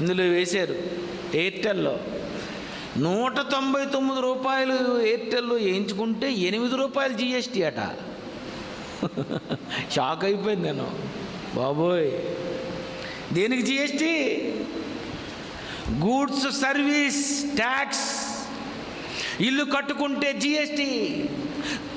ఇందులో వేశారు. ఎయిర్టెల్లో. నూట తొంభై తొమ్మిది రూపాయలు ఎయిర్టెల్లో వేయించుకుంటే ఎనిమిది రూపాయలు జిఎస్టీ అట. షాక్ అయిపోయింది నేను. బాబోయ్. దేనికి జిఎస్టీ? Goods service tax. ఇల్లు కట్టుకుంటే జిఎస్టీ.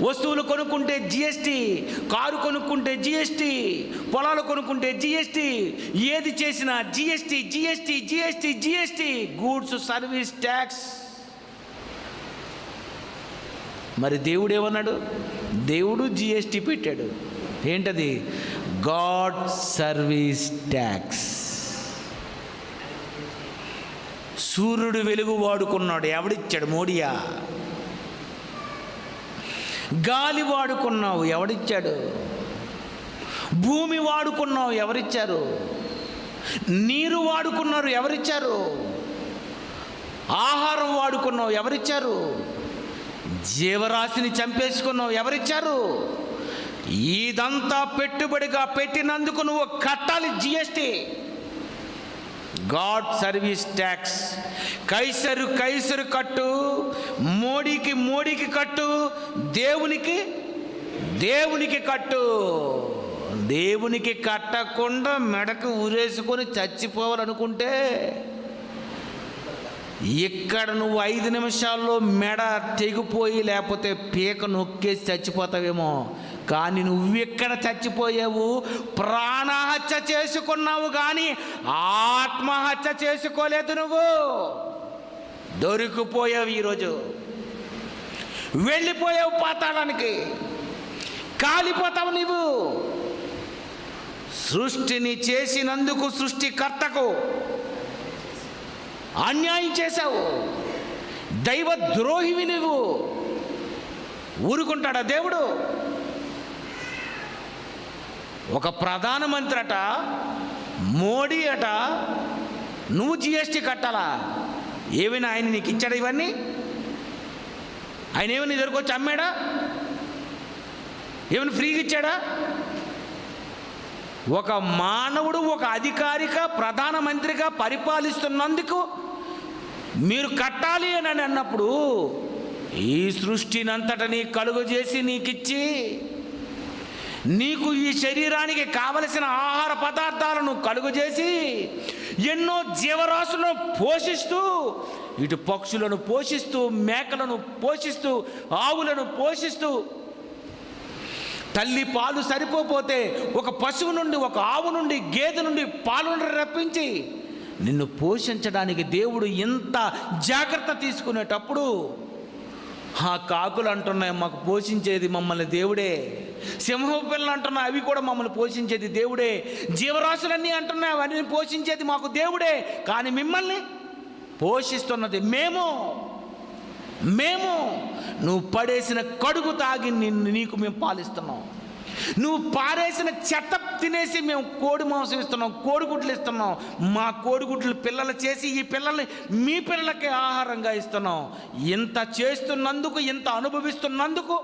వస్తువులు కొనుక్కుంటే జిఎస్టీ కారు కొనుక్కుంటే జిఎస్టీ పొలాలు కొనుక్కుంటే జిఎస్టీ ఏది చేసినా GST GST GST GST goods service tax. మరి దేవుడు ఏమన్నాడు? దేవుడు జిఎస్టీ పెట్టాడు. ఏంటది? God service tax. సూర్యుడు వెలుగు వాడుకున్నాడు. ఎవడిచ్చాడు? మోడియా. గాలి వాడుకున్నావు ఎవడిచ్చాడు? భూమి వాడుకున్నావు ఎవరిచ్చారు? నీరు వాడుకున్నారు ఎవరిచ్చారు? ఆహారం వాడుకున్నావు ఎవరిచ్చారు? జీవరాశిని చంపేసుకున్నావు ఎవరిచ్చారు? ఇదంతా పెట్టుబడిగా పెట్టినందుకు నువ్వు కట్టాలి జిఎస్టీ గాడ్ సర్వీస్ ట్యాక్స్ కైసరు కైసరు కట్టు మోడీకి మోడీకి కట్టు దేవునికి దేవునికి కట్టు. దేవునికి కట్టకుండా మెడకు ఊరేసుకొని చచ్చిపోవాలనుకుంటే ఇక్కడ నువ్వు ఐదు నిమిషాల్లో మెడ తెగిపోయి లేకపోతే పీక నొక్కేసి చచ్చిపోతావేమో. కానీ నువ్వెక్కడ చచ్చిపోయావు? ప్రాణహత్య చేసుకున్నావు కానీ ఆత్మహత్య చేసుకోలేదు నువ్వు. దొరికిపోయావు ఈరోజు. వెళ్ళిపోయావు పాతాళానికి. కాలిపోతావు నీవు. సృష్టిని చేసినందుకు సృష్టికర్తకు అన్యాయం చేశావు. దైవ ద్రోహివి నువ్వు ఊరుకుంటాడా దేవుడు? ఒక ప్రధానమంత్రి అట మోడీ అట నువ్వు జిఎస్టీ కట్టాలా? ఏమైనా ఆయన నీకు ఇచ్చాడు ఇవన్నీ? ఆయన ఏమైనా ఎదుర్కొచ్చి అమ్మాడా? ఏమైనా ఫ్రీగా ఇచ్చాడా? ఒక మానవుడు ఒక అధికారిక ప్రధానమంత్రిగా పరిపాలిస్తున్నందుకు మీరు కట్టాలి అని అన్నప్పుడు ఈ సృష్టినంతటని కలుగు చేసి నీకిచ్చి నీకు ఈ శరీరానికి కావలసిన ఆహార పదార్థాలను కలుగు చేసి ఎన్నో జీవరాశులను పోషిస్తూ ఇటు పక్షులను పోషిస్తూ మేకలను పోషిస్తూ ఆవులను పోషిస్తూ తల్లి పాలు సరిపోతే ఒక పశువు నుండి ఒక ఆవు నుండి గేదె నుండి పాలను రప్పించి నిన్ను పోషించడానికి దేవుడు ఇంత జాగ్రత్త తీసుకునేటప్పుడు ఆ కాకులు అంటున్నాయి మాకు పోషించేది మమ్మల్ని దేవుడే. సింహ పిల్లలు అంటున్నాయి అవి కూడా మమ్మల్ని పోషించేది దేవుడే. జీవరాశులన్నీ అంటున్నాయి అవన్నీ పోషించేది మాకు దేవుడే. కానీ మిమ్మల్ని పోషిస్తున్నది మేము. మేము. నువ్వు పడేసిన కడుగు తాగి నిన్ను నీకు మేము పాలిస్తున్నాం. నువ్వు పారేసిన చెత్త తినేసి మేము కోడి మాంసం ఇస్తున్నాం కోడిగుడ్లు ఇస్తున్నాం. మా కోడిగుడ్లు పిల్లలు చేసి ఈ పిల్లల్ని మీ పిల్లలకి ఆహారంగా ఇస్తున్నాం. ఇంత చేస్తున్నందుకు ఇంత అనుభవిస్తున్నందుకు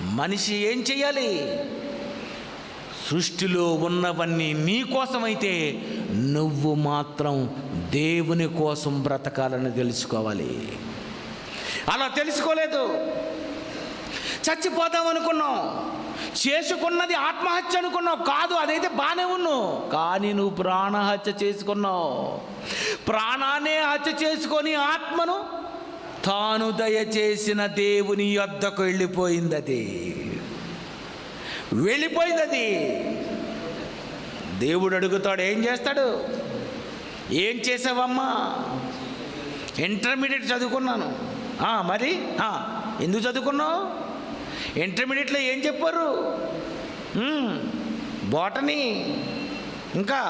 మనిషి ఏం చేయాలి సృష్టిలో ఉన్నవన్నీ నీ కోసమైతే నువ్వు మాత్రం దేవుని కోసం బ్రతకాలని తెలుసుకోవాలి. అలా తెలుసుకోలేదు. చచ్చిపోదాం అనుకున్నావు చేసుకున్నది ఆత్మహత్య అనుకున్నావు కాదు అదైతే బాగానే ఉన్నావు కానీ నువ్వు ప్రాణహత్య చేసుకున్నావు. ప్రాణాన్ని హత్య చేసుకొని ఆత్మను తాను దయచేసిన దేవుని యొద్దకు వెళ్ళిపోయింది అది వెళ్ళిపోయింది అది దేవుడు అడుగుతాడు ఏం చేస్తాడు? ఏం చేసావమ్మా? ఇంటర్మీడియట్ చదువుకున్నాను. మరి? ఎందుకు చదువుకున్నావు? ఇంటర్మీడియట్లో ఏం చెప్పారు? మ్మ్, బోటనీ. ఇంకా?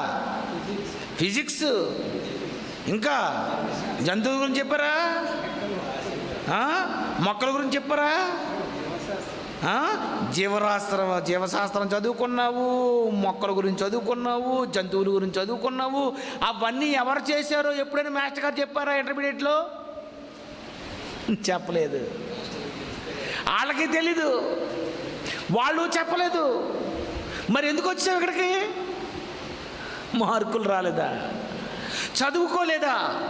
ఫిజిక్స్. ఇంకా? జంతువుల గురించి చెప్పారా? మొక్కల గురించి చెప్పారా? జీవరాస్త్రం జీవశాస్త్రం జీవశాస్త్రం చదువుకున్నావు మొక్కల గురించి చదువుకున్నావు జంతువుల గురించి చదువుకున్నావు. అవన్నీ ఎవరు చేశారో ఎప్పుడైనా మాస్టర్ గారు చెప్పారా ఇంటర్మీడియట్లో? చెప్పలేదు. వాళ్ళకి తెలీదు. వాళ్ళు చెప్పలేదు. మరి ఎందుకు వచ్చావు ఇక్కడికి? మార్కులు రాలేదా? చదువుకోలేదా?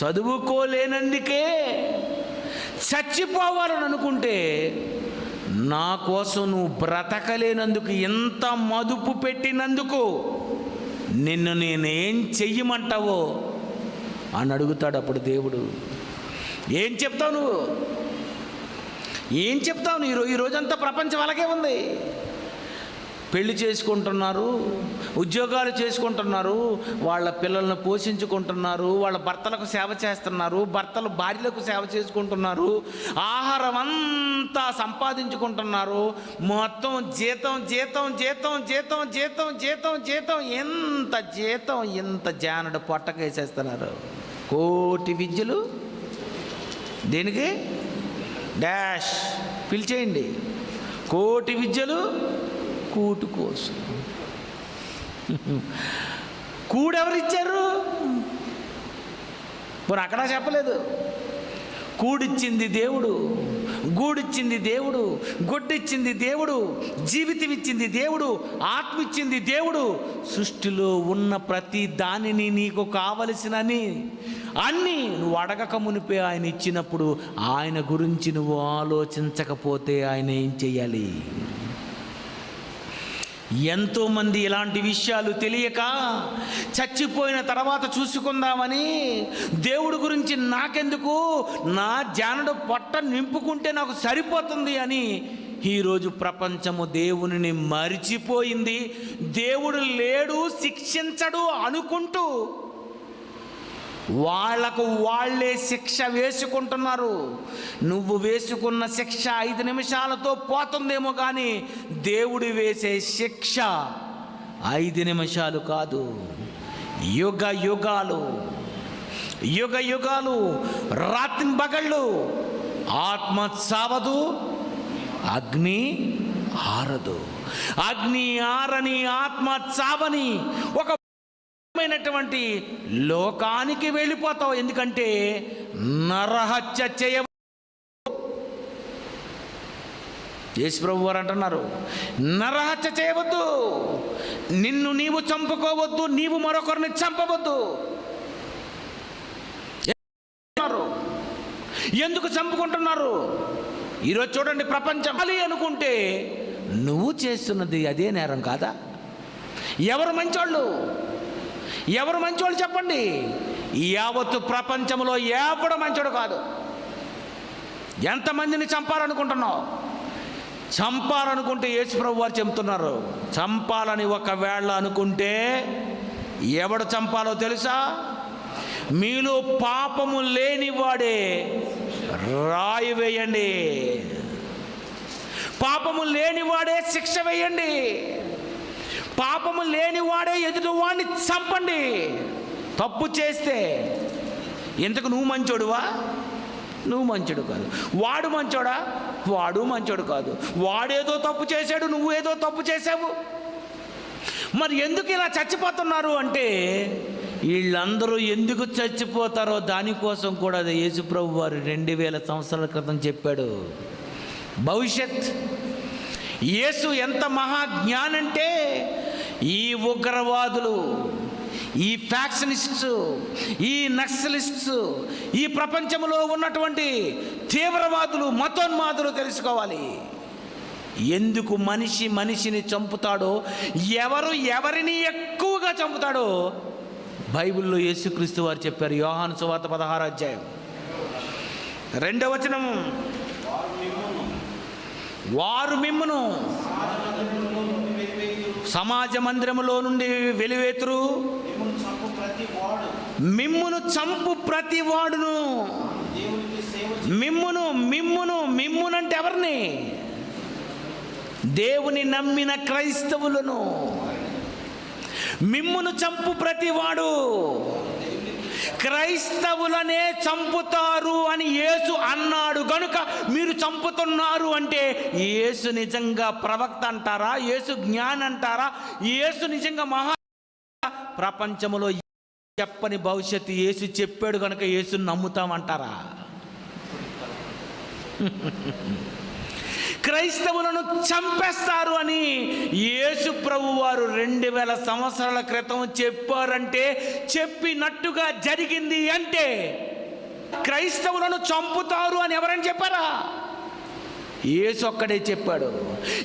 చదువుకోలేనందుకే చచ్చిపోవాలని అనుకుంటే నా కోసం నువ్వు బ్రతకలేనందుకు ఎంత మదుపు పెట్టినందుకు నిన్ను నేనేం చెయ్యమంటావో అని అడుగుతాడు అప్పుడు దేవుడు. ఏం చెప్తావు నువ్వు? ఏం చెప్తావు ఈరోజు ఈ రోజంతా ప్రపంచం అలాగే ఉంది. పెళ్ళి చేసుకుంటున్నారు ఉద్యోగాలు చేసుకుంటున్నారు వాళ్ళ పిల్లల్ని పోషించుకుంటున్నారు వాళ్ళ భర్తలకు సేవ చేస్తున్నారు భర్తలు భార్యలకు సేవ చేసుకుంటున్నారు ఆహారం అంతా సంపాదించుకుంటున్నారు మొత్తం జీతం జీతం జీతం జీతం జీతం జీతం జీతం ఎంత జీతం ఎంత జానడు పొట్టకేసేస్తున్నారు. కోటి విద్యలు? దేనికి? డాష్. పిలిచేయండి. కోటి విద్యలు కూటు కోసం. కూడెవరిచ్చారు? మరి అక్కడ చెప్పలేదు. కూడిచ్చింది దేవుడు గూడిచ్చింది దేవుడు గొడ్డిచ్చింది దేవుడు జీవితమిచ్చింది దేవుడు ఆత్మ ఇచ్చింది దేవుడు. సృష్టిలో ఉన్న ప్రతి దానిని నీకు కావలసినని అన్నీ నువ్వు అడగక మునిపే ఆయన ఇచ్చినప్పుడు ఆయన గురించి నువ్వు ఆలోచించకపోతే ఆయన ఏం చేయాలి ఎంతోమంది ఇలాంటి విషయాలు తెలియక చచ్చిపోయిన తర్వాత చూసుకుందామని దేవుడి గురించి నాకెందుకు? నా జానుడు పొట్ట నింపుకుంటే నాకు సరిపోతుంది అని ఈరోజు ప్రపంచము దేవునిని మరిచిపోయింది. దేవుడు లేడు శిక్షించడు అనుకుంటూ వాళ్ళకు వాళ్ళే శిక్ష వేసుకుంటున్నారు. నువ్వు వేసుకున్న శిక్ష ఐదు నిమిషాలతో పోతుందేమో కానీ దేవుడు వేసే శిక్ష ఐదు నిమిషాలు కాదు. యుగ యుగాలు యుగ యుగాలు రాత్రి బగళ్ళు ఆత్మ చావదు అగ్ని ఆరదు. అగ్ని ఆరని ఆత్మ చావని ఒక మైనటువంటి లోకానికి వెళ్ళిపోతావు. ఎందుకంటే నరహత్య చేయ యేసుప్రభు వారు అంటున్నారు నరహత్య చేయవద్దు. నిన్ను నీవు చంపుకోవద్దు నీవు మరొకరిని చంపవద్దు. ఎందుకు చంపుకుంటున్నారు? ఈరోజు చూడండి ప్రపంచం. అలి అనుకుంటే నువ్వు చేస్తున్నది అదే నేరం కాదా? ఎవరు మంచోళ్ళు? ఎవరు మంచోళ్ళు చెప్పండి? యావత్తు ప్రపంచంలో ఎవడు మంచోడు కాదు. ఎంతమందిని చంపాలనుకుంటున్నావు? చంపాలనుకుంటే యేసుప్రభు వారు చెబుతున్నారు చంపాలని ఒకవేళ అనుకుంటే ఎవడు చంపాలో తెలుసా? మీలో పాపము లేనివాడే రాయి వేయండి. పాపము లేనివాడే శిక్ష వేయండి. పాపము లేనివాడే ఎదుటివాడిని చంపండి. తప్పు చేస్తే ఎందుకు నువ్వు మంచోడువా? నువ్వు మంచోడు కాదు. వాడు మంచోడా? వాడు మంచోడు కాదు. వాడేదో తప్పు చేశాడు నువ్వు ఏదో తప్పు చేసావు మరి ఎందుకు ఇలా చచ్చిపోతున్నారు అంటే వీళ్ళందరూ ఎందుకు చచ్చిపోతారో దానికోసం కూడా అది యేసుప్రభు వారు రెండు వేల సంవత్సరాల క్రితం చెప్పాడు. భవిష్యత్ యేసు ఎంత మహాజ్ఞానంటే ఈ ఉగ్రవాదులు ఈ ఫ్యాక్షనిస్ట్స్ ఈ నక్సలిస్ట్స్ ఈ ప్రపంచంలో ఉన్నటువంటి తీవ్రవాదులు మతోన్మాదులు తెలుసుకోవాలి. ఎందుకు మనిషి మనిషిని చంపుతాడో ఎవరు ఎవరిని ఎక్కువగా చంపుతాడో బైబిల్లో యేసుక్రీస్తు వారు చెప్పారు యోహాను సువార్త పదహారు అధ్యాయం. రెండవ వచనము వారు మిమ్మును సమాజ మందిరములో నుండి వెలివేతురు. మిమ్మును చంపు ప్రతి వాడును. మిమ్మును మిమ్మును మిమ్మునంటే ఎవరిని? దేవుని నమ్మిన క్రైస్తవులను. మిమ్మును చంపు ప్రతివాడు క్రైస్తవులనే చంపుతారు అని యేసు అన్నాడు గనుక మీరు చంపుతున్నారు అంటే యేసు నిజంగా ప్రవక్త అంటారా? యేసు జ్ఞాన్ అంటారా? యేసు నిజంగా మహా ప్రపంచంలో చెప్పని భవిష్యత్తు యేసు చెప్పాడు కనుక యేసుని నమ్ముతామంటారా? క్రైస్తవులను చంపేస్తారు అని యేసు ప్రభు వారు రెండు వేల సంవత్సరాల క్రితం చెప్పారంటే చెప్పినట్టుగా జరిగింది అంటే క్రైస్తవులను చంపుతారు అని ఎవరని చెప్పారా? యేసు ఒక్కడే చెప్పాడు.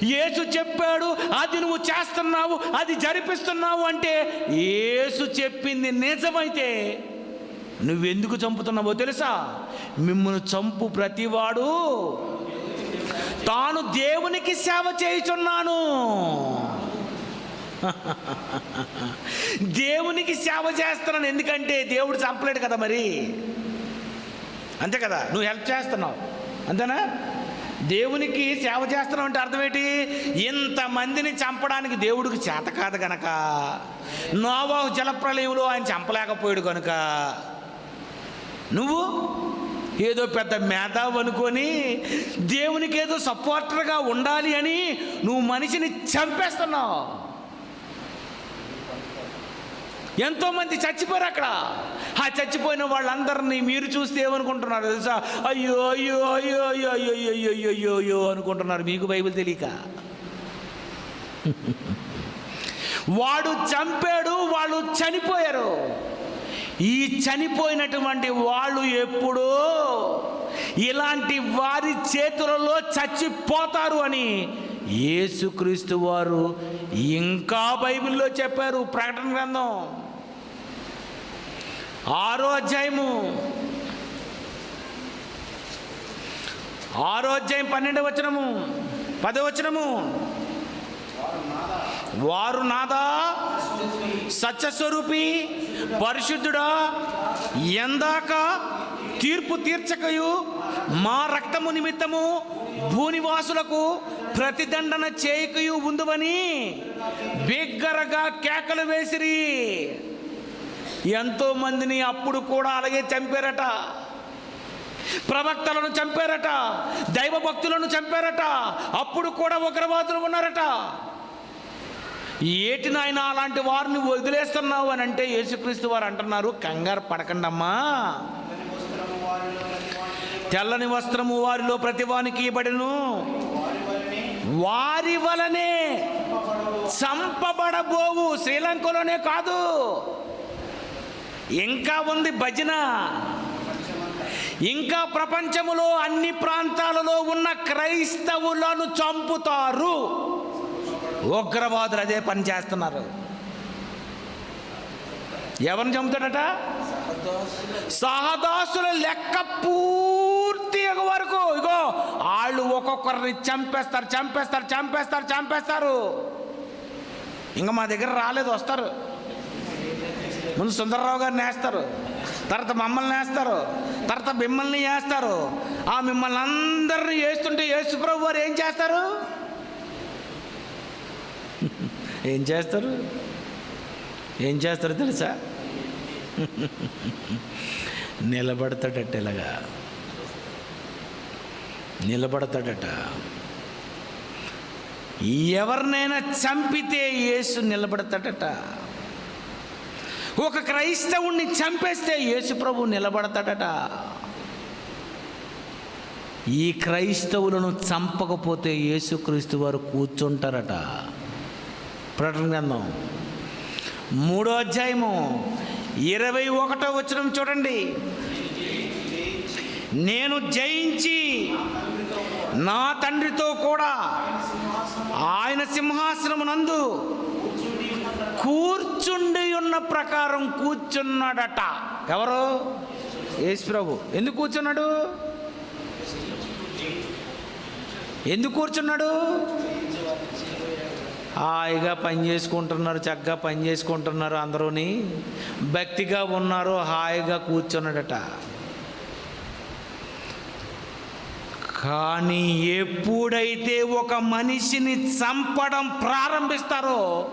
యేసు చెప్పాడు అది నువ్వు చేస్తున్నావు అది జరిపిస్తున్నావు అంటే యేసు చెప్పింది నిజమైతే నువ్వెందుకు చంపుతున్నావో తెలుసా? మిమ్మల్ని చంపు ప్రతివాడు తాను దేవునికి సేవ చేయుచున్నాను. దేవునికి సేవ చేస్తున్నాను. ఎందుకంటే దేవుడు చంపలేడు కదా మరి? అంతే కదా? నువ్వు హెల్ప్ చేస్తున్నావు. అంతేనా? దేవునికి సేవ చేస్తున్నావు అంటే అర్థం ఏంటి? ఇంతమందిని చంపడానికి దేవుడికి చేత కాదు గనక. నోవాహు జలప్రలయంలో ఆయన చంపలేకపోయాడు కనుక నువ్వు? ఏదో పెద్ద మేధావు అనుకొని దేవునికి ఏదో సపోర్టర్గా ఉండాలి అని నువ్వు మనిషిని చంపేస్తున్నావు ఎంతోమంది చచ్చిపోయారు అక్కడ ఆ చచ్చిపోయిన వాళ్ళందరినీ మీరు చూస్తే ఏమనుకుంటున్నారు తెలుసా అయ్యో అయ్యో అయ్యో అయ్యో అయ్యో అయ్యో అయ్యో అయ్యో అయ్యో అయ్యో అనుకుంటున్నారు మీకు బైబిల్ తెలియక వాడు చంపాడు వాళ్ళు చనిపోయారు ఈ చనిపోయినటువంటి వాళ్ళు ఎప్పుడో ఇలాంటి వారి చేతులలో చచ్చిపోతారు అని యేసుక్రీస్తు వారు ఇంకా బైబిల్లో చెప్పారు ప్రకటన గ్రంథం. ఆరో అధ్యాయము. ఆరో అధ్యాయం పన్నెండు వచనము. పదవచనము వారు నాదా సత్యస్వరూపి పరిశుద్ధుడా ఎందాక తీర్పు తీర్చకయు మా రక్తము నిమిత్తము భూనివాసులకు ప్రతిదండన చేయకయు ఉందువని బిగ్గరగా కేకలు వేసిరి. ఎంతో మందిని అప్పుడు కూడా అలాగే చంపారట. ప్రవక్తలను చంపారట దైవ భక్తులను చంపారట అప్పుడు కూడా ఉగ్రవాదులు ఉన్నారట. ఏటి నాయన అలాంటి వారిని వదిలేస్తున్నావు అని అంటే యేసుక్రీస్తు వారు అంటున్నారు కంగారు పడకండమ్మా. తెల్లని వస్త్రము వారిలో ప్రతివానికి ఇవ్వబడను. వారి వలనే చంపబడబోవు. శ్రీలంకలోనే కాదు. ఇంకా ఉంది భజన. ఇంకా ప్రపంచములో అన్ని ప్రాంతాలలో ఉన్న క్రైస్తవులను చంపుతారు. ఉగ్రవాదులు అదే పని చేస్తున్నారు. ఎవరిని చంపుతాడట? సహదాసుల లెక్క పూర్తి వరకు. ఇగో వాళ్ళు ఒక్కొక్కరిని చంపేస్తారు చంపేస్తారు చంపేస్తారు చంపేస్తారు. ఇంకా మా దగ్గర రాలేదు వస్తారు. ముందు సుందరరావు గారిని వేస్తారు. తర్వాత మమ్మల్ని వేస్తారు. తర్వాత మిమ్మల్ని వేస్తారు. ఆ మిమ్మల్ని అందరిని వేస్తుంటే యేసుప్రభు వారు ఏం చేస్తారు? ఏం చేస్తారు? ఏం చేస్తారు తెలుసా? నిలబడతాడట ఇలాగా. నిలబడతాడట. ఎవరినైనా చంపితే యేసు నిలబడతాడట. ఒక క్రైస్తవుణ్ణి చంపేస్తే యేసు ప్రభు నిలబడతాడట. ఈ క్రైస్తవులను చంపకపోతే యేసుక్రీస్తు వారు కూర్చుంటారట. ప్రకటన గ్రంథం. మూడో అధ్యాయము ఇరవై ఒకటో వచ్చిన చూడండి. నేను జయించి నా తండ్రితో కూడా ఆయన సింహాసనమునందు కూర్చుండి ఉన్న ప్రకారం కూర్చున్నాడట. ఎవరు? యేసు ప్రభు. ఎందుకు కూర్చున్నాడు? ఎందుకు కూర్చున్నాడు? హాయిగా పని చేసుకుంటున్నారు చక్కగా పని చేసుకుంటున్నారు అందరూని. భక్తిగా ఉన్నారు హాయిగా కూర్చున్నాడట. కానీ ఎప్పుడైతే ఒక మనిషిని చంపడం ప్రారంభిస్తారో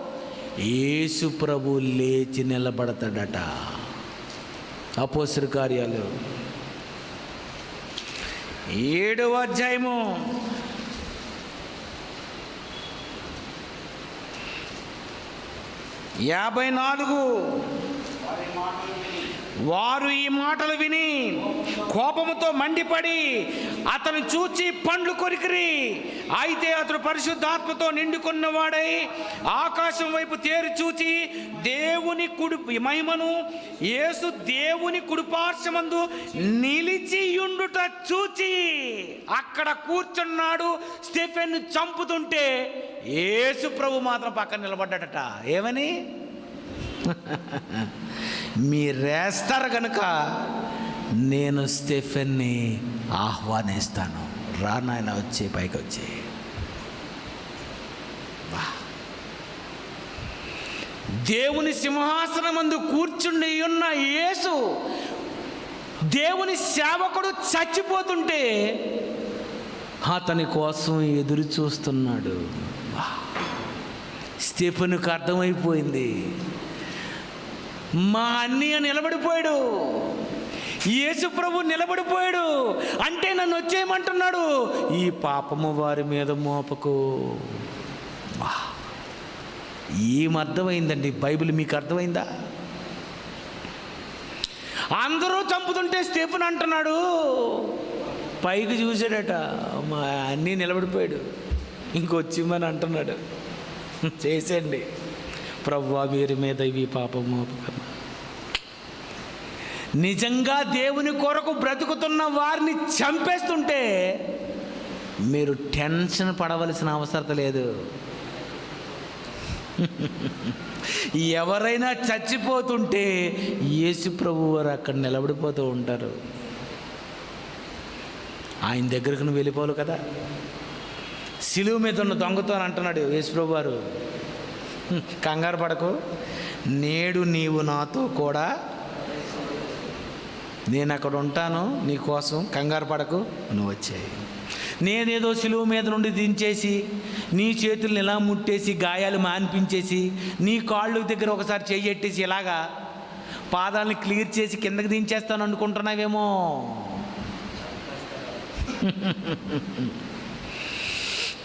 యేసు ప్రభు లేచి నిలబడతాడట. అపోసరి కార్యాలు. ఏడవ అధ్యాయము. యాభై నాలుగు. వారు ఈ మాటలు విని కోపముతో మండిపడి అతను చూచి పండ్లు కొరికిరి. అయితే అతడు పరిశుద్ధాత్మతో నిండుకున్నవాడై ఆకాశం వైపు తేరు చూచి దేవుని కుడి మహిమను యేసు దేవుని కుడిపార్శ్వమందు నిలిచియుండుట చూచి అక్కడ కూర్చున్నాడు స్టెఫెన్ చంపుతుంటే యేసు ప్రభు మాత్రం పక్కన నిలబడ్డట ఏమని? మీరేస్తారు కనుక నేను స్టెఫెన్ని ఆహ్వానిస్తాను. రా నాయన వచ్చి పైకి వచ్చి దేవుని దేవుని సింహాసనమందు కూర్చుండి ఉన్న యేసు దేవుని సేవకుడు చచ్చిపోతుంటే అతని కోసం ఎదురు చూస్తున్నాడు. స్టెఫెన్కు అర్థమైపోయింది. మా అన్నయ్య నిలబడిపోయాడు. యేసు ప్రభు నిలబడిపోయాడు. అంటే నన్ను వచ్చేయమంటున్నాడు. ఈ పాపము వారి మీద మోపకు. ఏం అర్థమైందండి? బైబిల్ మీకు అర్థమైందా? అందరూ చంపుతుంటే స్టెఫెన్ అంటున్నాడు. పైకి చూశాడట మా అన్నీ నిలబడిపోయాడు. ఇంకొచ్చిమని అంటున్నాడు. చేసేయండి. ప్రవ్వా వీరి మీద ఇవి పాపం మోపక. నిజంగా దేవుని కొరకు బ్రతుకుతున్న వారిని చంపేస్తుంటే మీరు టెన్షన్ పడవలసిన అవసరం లేదు. ఎవరైనా చచ్చిపోతుంటే యేసు ప్రభు వారు అక్కడ నిలబడిపోతూ ఉంటారు. ఆయన దగ్గరకు నువ్వు వెళ్ళిపోవాలి కదా. సిలువు మీద ఉన్న దొంగతో అని అంటున్నాడు యేసుప్రభు వారు. కంగారు పడకు. నేడు నీవు నాతో కూడా నేను అక్కడ ఉంటాను నీ కోసం కంగారు పడకు నువ్వు వచ్చాయి. నేనేదో సిలువ మీద నుండి దించేసి నీ చేతుల్ని ఇలా ముట్టేసి గాయాలు మాన్పించేసి నీ కాళ్ళు దగ్గర ఒకసారి చెయ్యెట్టేసి ఇలాగా పాదాలను క్లియర్ చేసి కిందకి దించేస్తాను అనుకుంటున్నావేమో.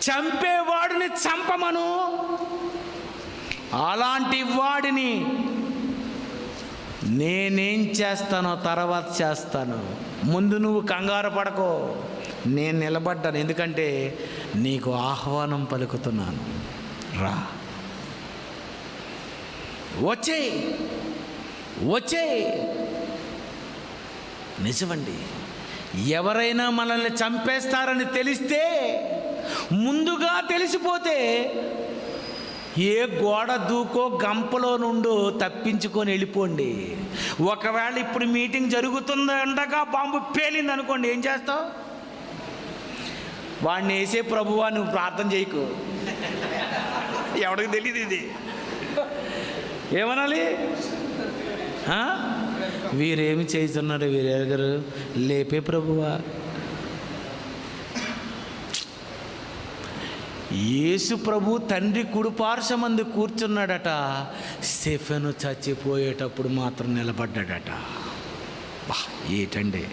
చంపేవాడిని చంపమను. అలాంటి వాడిని నేనేం చేస్తానో తర్వాత చేస్తాను. ముందు నువ్వు కంగారు పడకో. నేను నిలబడ్డాను. ఎందుకంటే నీకు ఆహ్వానం పలుకుతున్నాను. రా. వచ్చే. వచ్చే. నిజమండి. ఎవరైనా మనల్ని చంపేస్తారని తెలిస్తే ముందుగా తెలిసిపోతే ఏ గోడ దూకో గంపలో నుండో తప్పించుకొని వెళ్ళిపోండి. ఒకవేళ ఇప్పుడు మీటింగ్ జరుగుతుంది అండగా బాంబు పేలింది అనుకోండి ఏం చేస్తావు? వాడిని వేసే ప్రభువా నువ్వు ప్రార్థన చేయకు. ఎవడికి తెలియదు ఇది. ఏమనాలి? వీరేమి చేస్తున్నారు వీరేగారు లేపే ప్రభువా. యేసు ప్రభు తండ్రి కుడిపార్శ్వమందు కూర్చున్నాడట. స్టెఫెను చచ్చిపోయేటప్పుడు మాత్రం నిలబడ్డాడట. బా ఏటండి.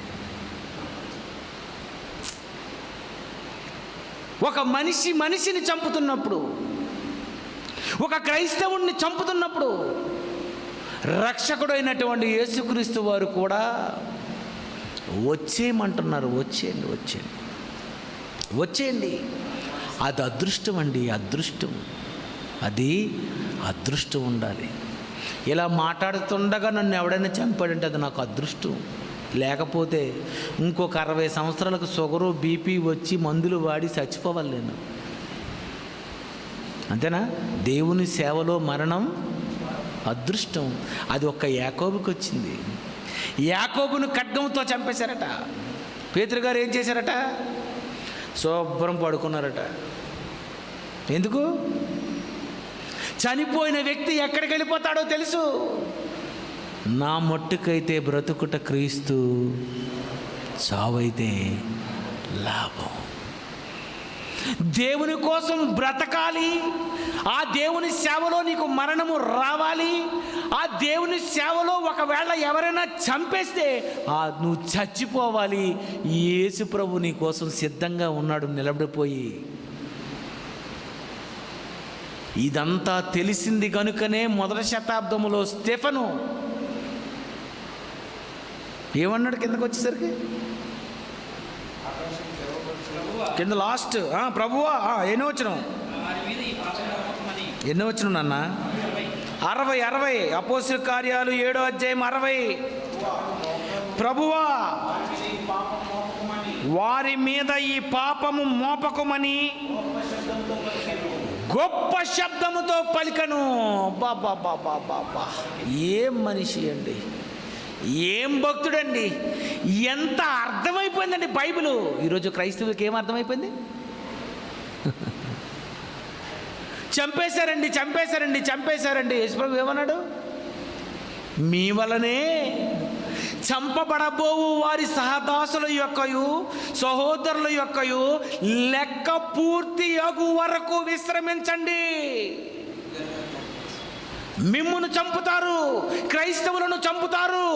ఒక మనిషి మనిషిని చంపుతున్నప్పుడు ఒక క్రైస్తవుణ్ణి చంపుతున్నప్పుడు రక్షకుడైనటువంటి యేసుక్రీస్తు వారు కూడా వచ్చేయమంటున్నారు వచ్చేయండి వచ్చేయండి. వచ్చేయండి. అది అదృష్టం అండి అదృష్టం. అది అదృష్టం ఉండాలి. ఇలా మాట్లాడుతుండగా నన్ను ఎవడైనా చంపాడంటే అది నాకు అదృష్టం. లేకపోతే ఇంకొక అరవై సంవత్సరాలకు షుగరు బీపీ వచ్చి మందులు వాడి చచ్చిపోవాలి నేను. అంతేనా? దేవుని సేవలో మరణం అదృష్టం. అది ఒక్క యాకోబుకి వచ్చింది. యాకోబును ఖడ్గంతో చంపేశారట. పేతురు గారు ఏం చేశారట? శుభ్రం పడుకున్నారట. ఎందుకు? చనిపోయిన వ్యక్తి ఎక్కడికి వెళ్ళిపోతాడో తెలుసు. నా మట్టుకైతే బ్రతుకుట క్రీస్తు చావైతే లాభం. దేవుని కోసం బ్రతకాలి. ఆ దేవుని సేవలో నీకు మరణము రావాలి. ఆ దేవుని సేవలో ఒకవేళ ఎవరైనా చంపేస్తే ఆ నువ్వు చచ్చిపోవాలి. యేసు ప్రభు నీ కోసం సిద్ధంగా ఉన్నాడు నిలబడిపోయి. ఇదంతా తెలిసింది కనుకనే మొదటి శతాబ్దములో స్టెఫను. ఏమన్నాడు కిందకు వచ్చేసరికి కింద లాస్ట్ ప్రభువా ఆ, ఎన్నో వచ్చిన ఎన్నో వచ్చిన నాన్న? అరవై అరవై. అపోసిన కార్యాలు ఏడో అధ్యాయం అరవై. ప్రభువా వారి మీద ఈ పాపము మోపకమని గొప్ప శబ్దముతో పలికను. బాబా బాబా బాబా ఏం మనిషి అండి? ఏం భక్తుడండి? ఎంత అర్థమైపోయిందండి బైబిల్? ఈరోజు క్రైస్తవులకి ఏం అర్థమైపోయింది? చంపేశారండి చంపేశారండి చంపేశారండి. యేసుప్రభు ఏమన్నాడు? మీ వలనే చంపబడబోవు వారి సహదాసుల యొక్కయు సహోదరుల యొక్కయు లెక్క పూర్తి అగు వరకు విశ్రమించండి. మిమ్మును చంపుతారు క్రైస్తవులను చంపుతారు.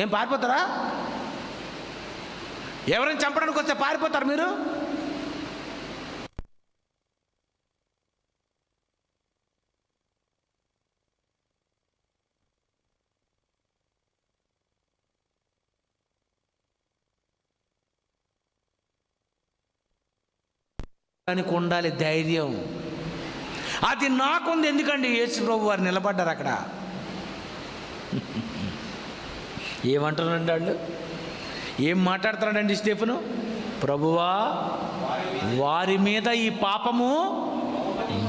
ఏం పారిపోతారా? ఎవరిని చంపడానికి వస్తే పారిపోతారు మీరు? దానికి ఉండాలి ధైర్యం. అది నాకుంది. ఎందుకండి? యేసు ప్రభు వారు నిలబడ్డారు అక్కడ. ఏమంటున్నాడు వాళ్ళు ఏం మాట్లాడుతున్నాడండి స్టెఫెను? ప్రభువా వారి మీద ఈ పాపము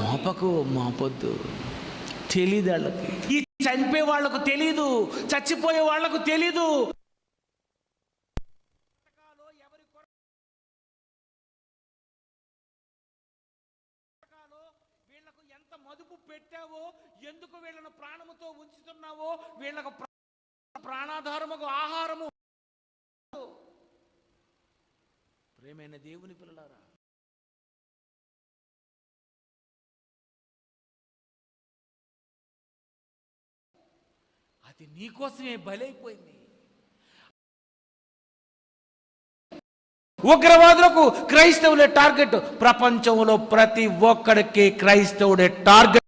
మోపకు మోపొద్దు. తెలీదు వాళ్ళకి ఈ చనిపోయే వాళ్ళకు తెలీదు చచ్చిపోయే వాళ్ళకు తెలీదు వీళ్ళకు ఎంత మదుపు పెట్టావో? ఎందుకు వీళ్ళను ప్రాణముతో ఉంచుతున్నావో? వీళ్ళకు ప్రాణాధారముకు ఆహారము. ప్రేమైన దేవుని పిల్లలారా అది నీకోసమే బలైపోయింది. ఉగ్రవాదులకు క్రైస్తవులే టార్గెట్. ప్రపంచంలో ప్రతి ఒక్కడికి క్రైస్తవుడే టార్గెట్.